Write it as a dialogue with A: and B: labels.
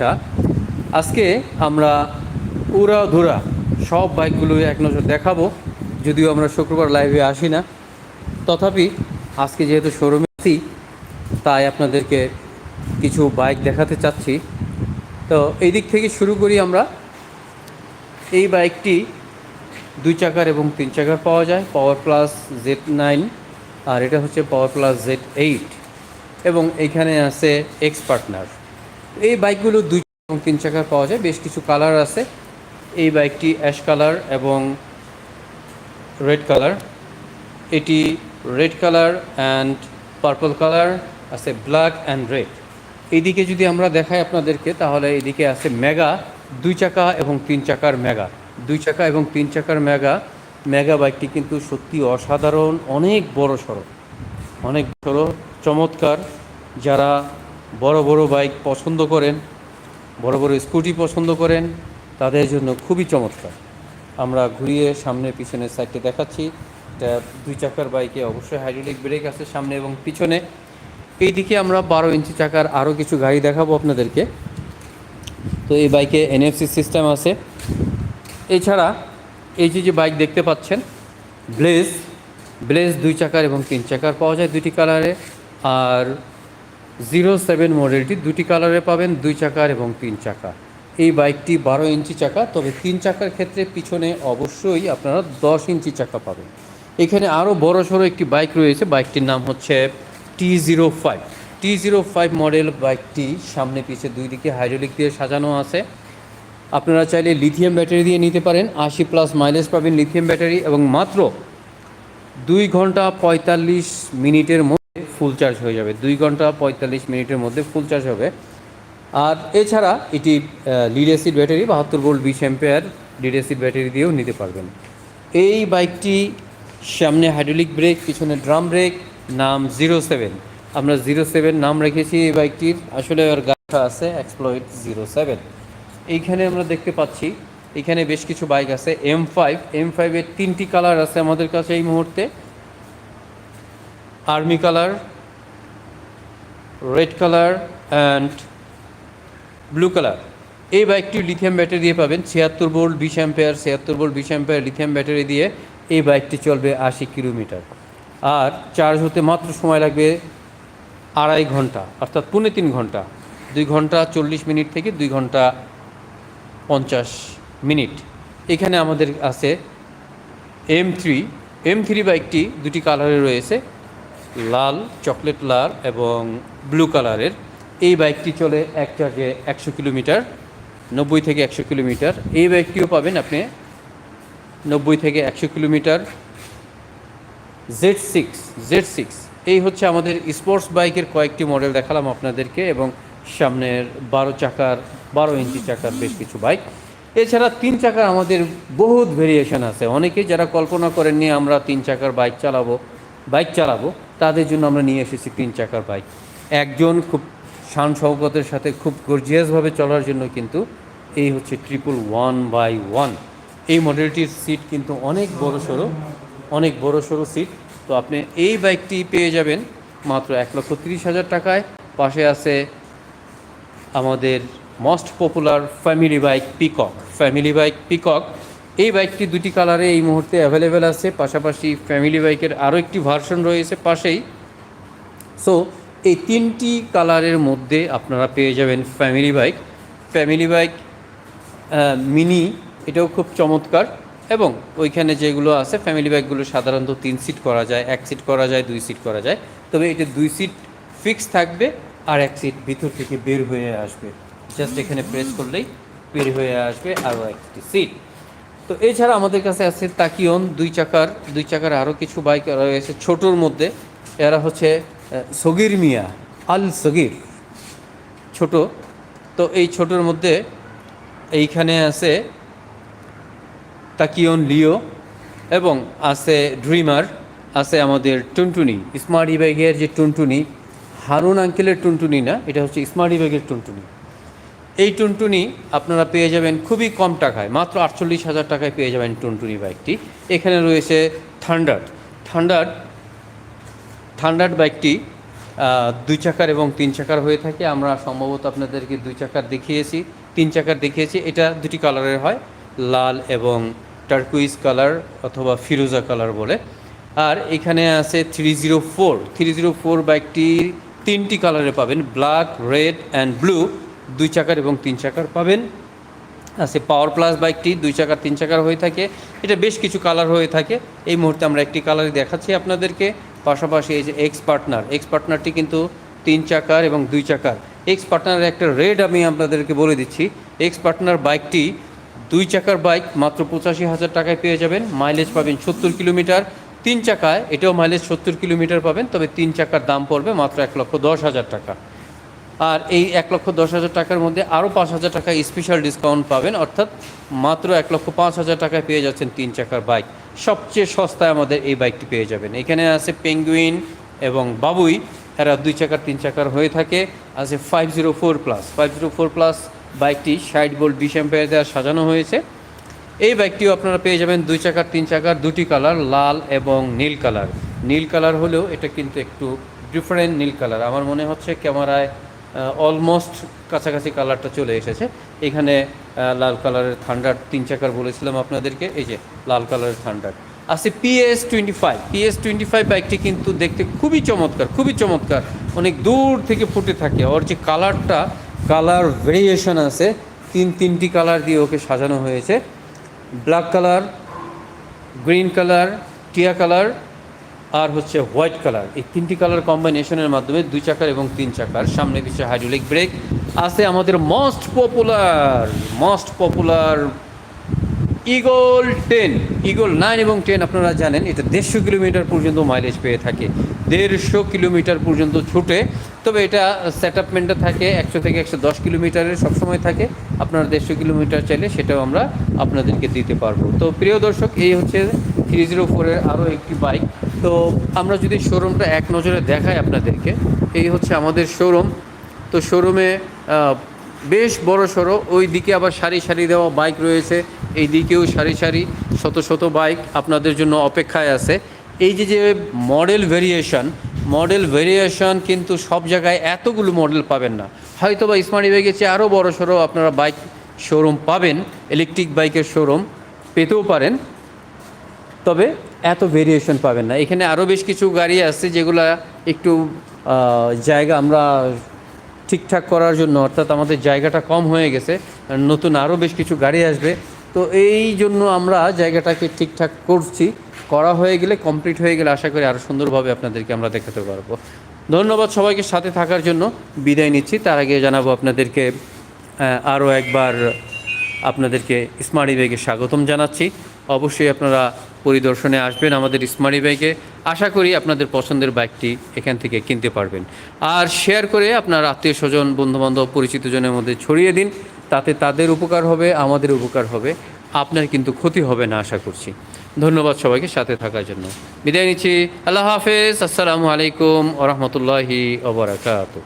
A: শুভেচ্ছা আজকে আমরা উড়া ধুরা সব বাইকগুলো এক নজর দেখাবো, যদিও আমরা শুক্রবার লাইভে আসি না। তথাপি আজকে যেহেতু শোরুমে আছি, তাই আপনাদেরকে কিছু বাইক দেখাতে চাচ্ছি। তো এই দিক থেকে শুরু করি আমরা। এই বাইকটি দুই চাকার এবং তিন চাকার পাওয়া যায় পাওয়ার প্লাস জেড নাইন আর এটা হচ্ছে পাওয়ার প্লাস জেড এইট এবং এখানে আছে এক্স পার্টনার এই বাইকগুলো দুই এবং তিন চাকার পাওয়া যায়। বেশ কিছু কালার আছে। এই বাইকটি অ্যাশ কালার এবং রেড কালার। এটি red colour and purple colour, আছে ব্ল্যাক অ্যান্ড রেড। এইদিকে যদি আমরা দেখাই আপনাদেরকে, তাহলে এদিকে আছে মেগা, দুই চাকা এবং তিন চাকার মেগা। দুই চাকা এবং তিন চাকার মেগা। মেগা বাইকটি কিন্তু সত্যি অসাধারণ, অনেক বড় সড়ো অনেক বড়, চমৎকার। যারা বড় বড় বাইক পছন্দ করেন, বড় বড় স্কুটি পছন্দ করেন, তাদের জন্য খুবই চমৎকার। আমরা ঘুরিয়ে সামনে পিছনের সাইডে দেখাচ্ছি। এটা দুই চাকার বাইকে অবশ্যই হাইড্রোলিক ব্রেক আছে সামনে এবং পিছনে। এইদিকে আমরা বারো ইঞ্চি চাকার আরও কিছু গাড়ি দেখাবো আপনাদেরকে। তো এই বাইকে এনএফসি সিস্টেম আছে। এছাড়া এই যে যে বাইক দেখতে পাচ্ছেন ব্লেজ ব্লেজ দুই চাকার এবং তিন চাকার পাওয়া যায় দুটি কালারে আর জিরো সেভেন মডেলটি দুটি কালারে পাবেন, দুই চাকার এবং তিন চাকা। এই বাইকটি বারো ইঞ্চি চাকা, তবে তিন চাকার ক্ষেত্রে পিছনে অবশ্যই আপনারা দশ ইঞ্চি চাকা পাবেন। এখানে আরও বড় সড়ো একটি বাইক রয়েছে, বাইকটির নাম হচ্ছে T zero five T zero five model বাইকটি সামনে, পিছে, দুই দিকে হাইড্রোলিক দিয়ে সাজানো আছে। আপনারা চাইলে লিথিয়াম ব্যাটারি দিয়ে নিতে পারেন, আশি প্লাস মাইলেজ পাবেন লিথিয়াম ব্যাটারি এবং মাত্র দুই ঘণ্টা পঁয়তাল্লিশ মিনিটের ফুল চার্জ হয়ে যাবে। দুই ঘণ্টা পঁয়তাল্লিশ মিনিটের মধ্যে ফুল চার্জ হবে। আর এছাড়া এটি লিড অ্যাসিড ব্যাটারি বাহাত্তর ভোল্ট বিশ অ্যাম্পেয়ার লিড অ্যাসিড ব্যাটারি দিয়েও নিতে পারবেন। এই বাইকটি সামনে হাইড্রোলিক ব্রেক পিছনে ড্রাম ব্রেক নাম জিরো সেভেন আমরা জিরো সেভেন নাম রেখেছি এই বাইকটির। আসলে ওর গাড়িটা আছে এক্সপ্লয়েড জিরো সেভেন এইখানে আমরা দেখতে পাচ্ছি, এখানে বেশ কিছু বাইক আছে এম ফাইভ এম ফাইভের তিনটি কালার আছে আমাদের কাছে এই মুহূর্তে। Army colour red colour and blue colour এই বাইকটি লিথিয়াম ব্যাটারি দিয়ে পাবেন। ছিয়াত্তর ভোল্ট বিশ অ্যাম্পেয়ার ছিয়াত্তর ভোল্ট বিশ অ্যাম্পেয়ার লিথিয়াম ব্যাটারি দিয়ে এই বাইকটি চলবে আশি কিলোমিটার। আর চার্জ হতে মাত্র সময় লাগবে আড়াই ঘণ্টা, অর্থাৎ পুনে তিন ঘণ্টা। দুই ঘণ্টা চল্লিশ মিনিট থেকে দুই ঘণ্টা পঞ্চাশ মিনিট। এখানে আমাদের আছে এম থ্রি এম থ্রি বাইকটি দুটি কালারে রয়েছে। লাল, চকলেট লাল এবং ব্লু কালারের। এই বাইকটি চলে এক চার্জে একশো কিলোমিটার, নব্বই থেকে একশো কিলোমিটার। এই বাইকটিও পাবেন আপনি নব্বই থেকে একশো kilometre. Z six Z six এই হচ্ছে আমাদের স্পোর্টস বাইকের কয়েকটি মডেল দেখালাম আপনাদেরকে এবং সামনের বারো চাকার, বারো ইঞ্চি চাকার বেশ কিছু বাইক। এছাড়া তিন চাকার আমাদের বহুত ভেরিয়েশন আছে। অনেকে যারা কল্পনা করেননি আমরা তিন চাকার বাইক চালাবো বাইক চালাবো। তাদের জন্য আমরা নিয়ে এসেছি তিন চাকার বাইক একজন খুব শান শৌকতের সাথে খুব গর্জিয়াসভাবে চলার জন্য কিন্তু এই হচ্ছে ট্রিপল ওয়ান বাই ওয়ান এই মডেলটির সিট কিন্তু অনেক বড় সড়ো, অনেক বড় সড়ো সিট তো আপনি এই বাইকটি পেয়ে যাবেন মাত্র এক লক্ষ তিরিশ হাজার টাকায়। পাশে আছে আমাদের most popular family bike Peacock family bike Peacock এই বাইকটি দুটি কালারে এই মুহূর্তে অ্যাভেলেবেল আছে। পাশাপাশি ফ্যামিলি বাইকের আরও একটি ভার্সন রয়েছে পাশেই। সো এই তিনটি কালারের মধ্যে আপনারা পেয়ে যাবেন family bike family bike mini এটাও খুব চমৎকার। এবং ওইখানে যেগুলো আছে ফ্যামিলি বাইকগুলো সাধারণত তিন সিট করা যায়, এক সিট করা যায়, দুই সিট করা যায়। তবে এটা দুই সিট ফিক্স থাকবে আর এক সিট ভিতর থেকে বের হয়ে আসবে। জাস্ট এখানে প্রেস করলেই বের হয়ে আসবে আরও একটি সিট তো এছাড়া আমাদের কাছে আছে তাকিয়ন দুই চাকার দুই চাকার আরও কিছু বাইক রয়েছে ছোটোর মধ্যে। এরা হচ্ছে সগির মিয়া, আল সগির, ছোট। তো এই ছোটোর মধ্যে এইখানে আছে তাকিয়ন লিও এবং আছে ড্রিমার, আছে আমাদের টুনটুনি, স্মার্ট ইবাইকের যে টুনটুনি, হারুন আঙ্কেলের টুনটুনি না, এটা হচ্ছে স্মার্ট ইবাইকের টুনটুনি। এই টুনটুনি আপনারা পেয়ে যাবেন খুবই কম টাকায়, মাত্র আটচল্লিশ হাজার টাকায় পেয়ে যাবেন টুনটুনি বাইকটি। এখানে রয়েছে থান্ডার। থান্ডার থান্ডার বাইকটি দুই চাকার এবং তিন চাকার হয়ে থাকে। আমরা সম্ভবত আপনাদেরকে দুই চাকার দেখিয়েছি, তিন চাকার দেখিয়েছি। এটা দুটি কালারের হয়, লাল এবং টার্কুইজ কালার অথবা ফিরোজা কালার বলে। আর এখানে আছে three zero four. Three zero four বাইকটি তিনটি কালারে পাবেন, ব্ল্যাক, রেড অ্যান্ড ব্লু। দুই চাকার এবং তিন চাকার পাবেন। আছে পাওয়ার প্লাস বাইকটি দুই চাকার, তিন চাকার হয়ে থাকে। এটা বেশ কিছু কালার হয়ে থাকে। এই মুহূর্তে আমরা একটি কালারই দেখাচ্ছি আপনাদেরকে। পাশাপাশি এই যে এক্স পার্টনার এক্স পার্টনারটি কিন্তু তিন চাকার এবং দুই চাকার। এক্স পার্টনারের একটা রেড আমি আপনাদেরকে বলে দিচ্ছি। এক্স পার্টনার বাইকটি দুই চাকার বাইক মাত্র পঁচাশি হাজার টাকায় পেয়ে যাবেন। মাইলেজ পাবেন সত্তর কিলোমিটার। তিন চাকায়, এটাও মাইলেজ সত্তর কিলোমিটার পাবেন। তবে তিন চাকার দাম পড়বে মাত্র এক লক্ষ দশ হাজার টাকা। আর এই এক লক্ষ দশ হাজার টাকার মধ্যে আরও পাঁচ হাজার টাকা স্পেশাল ডিসকাউন্ট পাবেন, অর্থাৎ মাত্র এক লক্ষ পাঁচ হাজার টাকায় পেয়ে যাচ্ছেন তিন চাকার বাইক সবচেয়ে সস্তায় আমাদের এই বাইকটি পেয়ে যাবেন। এখানে আছে পেঙ্গুইন এবং বাবুই। এরা দুই চাকার, তিন চাকার হয়ে থাকে। আছে five zero four plus five zero four plus বাইকটি ষাট বোল্ট বিশ অ্যাম্পিয়ার দেওয়া সাজানো হয়েছে। এই বাইকটিও আপনারা পেয়ে যাবেন দুই চাকার, তিন চাকার, দুটি কালার লাল এবং নীল কালার নীল কালার হলেও এটা কিন্তু একটু ডিফারেন্ট নীল কালার আমার মনে হচ্ছে ক্যামেরায় অলমোস্ট কাছাকাছি কালারটা চলে এসেছে। এখানে লাল কালারের থান্ডার তিন চাকার বলেছিলাম আপনাদেরকে, এই যে লাল কালারের থান্ডার আছে PS twenty five PS twenty five বাইকটি কিন্তু দেখতে খুবই চমৎকার খুবই চমৎকার। অনেক দূর থেকে ফুটে থাকে। ওর যে কালারটা কালার ভেরিয়েশন আছে। তিন, তিনটি কালার দিয়ে ওকে সাজানো হয়েছে। ব্ল্যাক কালার গ্রিন কালার টিয়া কালার আর হচ্ছে হোয়াইট কালার। এই তিনটি কালার কম্বিনেশনের মাধ্যমে দুই চাকার এবং তিন চাকার। সামনে পিছিয়ে হাইড্রোলিক ব্রেক আছে আমাদের most popular most popular Eagle ten Eagle nine এবং টেন আপনারা জানেন, এটা দেড়শো কিলোমিটার পর্যন্ত মাইলেজ পেয়ে থাকে। দেড়শো কিলোমিটার পর্যন্ত ছুটে, তবে এটা সেট আপমেন্টটা থাকে একশো থেকে একশো দশ কিলোমিটারের সবসময় থাকে। আপনারা দেড়শো কিলোমিটার চাইলে সেটাও আমরা আপনাদেরকে দিতে পারব। তো প্রিয় দর্শক, এই হচ্ছে থ্রি জিরো ফোরের আরও একটি বাইক তো আমরা যদি শোরুমটা এক নজরে দেখাই আপনাদেরকে, এই হচ্ছে আমাদের শোরুম তো শোরুমে বেশ বড় সড়ো ওই দিকে আবার সারি সারি দেওয়া বাইক রয়েছে এই দিকেও সারি সারি, শত শত বাইক আপনাদের জন্য অপেক্ষায় আছে। এই যে যে মডেল ভেরিয়েশন মডেল ভেরিয়েশন কিন্তু সব জায়গায় এতগুলো মডেল পাবেন না। হয়তো বা স্মার্ট বাইকের চেয়ে আরও বড় সড়ো আপনারা বাইক শোরুম পাবেন ইলেকট্রিক বাইকের শোরুম পেতেও পারেন। তবে এত ভেরিয়েশন পাবেন না। এখানে আরও বেশ কিছু গাড়ি আছে যেগুলা একটু জায়গা আমরা ঠিকঠাক করার জন্য, অর্থাৎ আমাদের জায়গাটা কম হয়ে গেছে নতুন আরও বেশ কিছু গাড়ি আসবে। তো এই জন্য আমরা জায়গাটাকে ঠিকঠাক করছি। করা হয়ে গেলে কমপ্লিট হয়ে গেলে আশা করি আরও সুন্দরভাবে আপনাদেরকে আমরা দেখাতে পারব। ধন্যবাদ সবাইকে সাথে থাকার জন্য। বিদায় নিচ্ছি। তার আগে জানাব আপনাদেরকে আরও একবার আপনাদেরকে স্মার্ট ব্যাগে স্বাগতম জানাচ্ছি। অবশ্যই আপনারা পরিদর্শনে আসবেন আমাদের স্মার্ট ব্যাগে আশা করি আপনাদের পছন্দের বাইকটি এখান থেকে কিনতে পারবেন। আর শেয়ার করে আপনার আত্মীয় স্বজন, বন্ধুবান্ধব পরিচিতজনের মধ্যে ছড়িয়ে দিন। তাতে তাদের উপকার হবে, আমাদের উপকার হবে। আপনার কিন্তু ক্ষতি হবে না, আশা করছি। ধন্যবাদ সবাইকে সাথে থাকার জন্য। বিদায় নিচ্ছি। আল্লাহ হাফেজ। আসসালামু আলাইকুম ওরহমতুল্লাহি ওবরাকাতু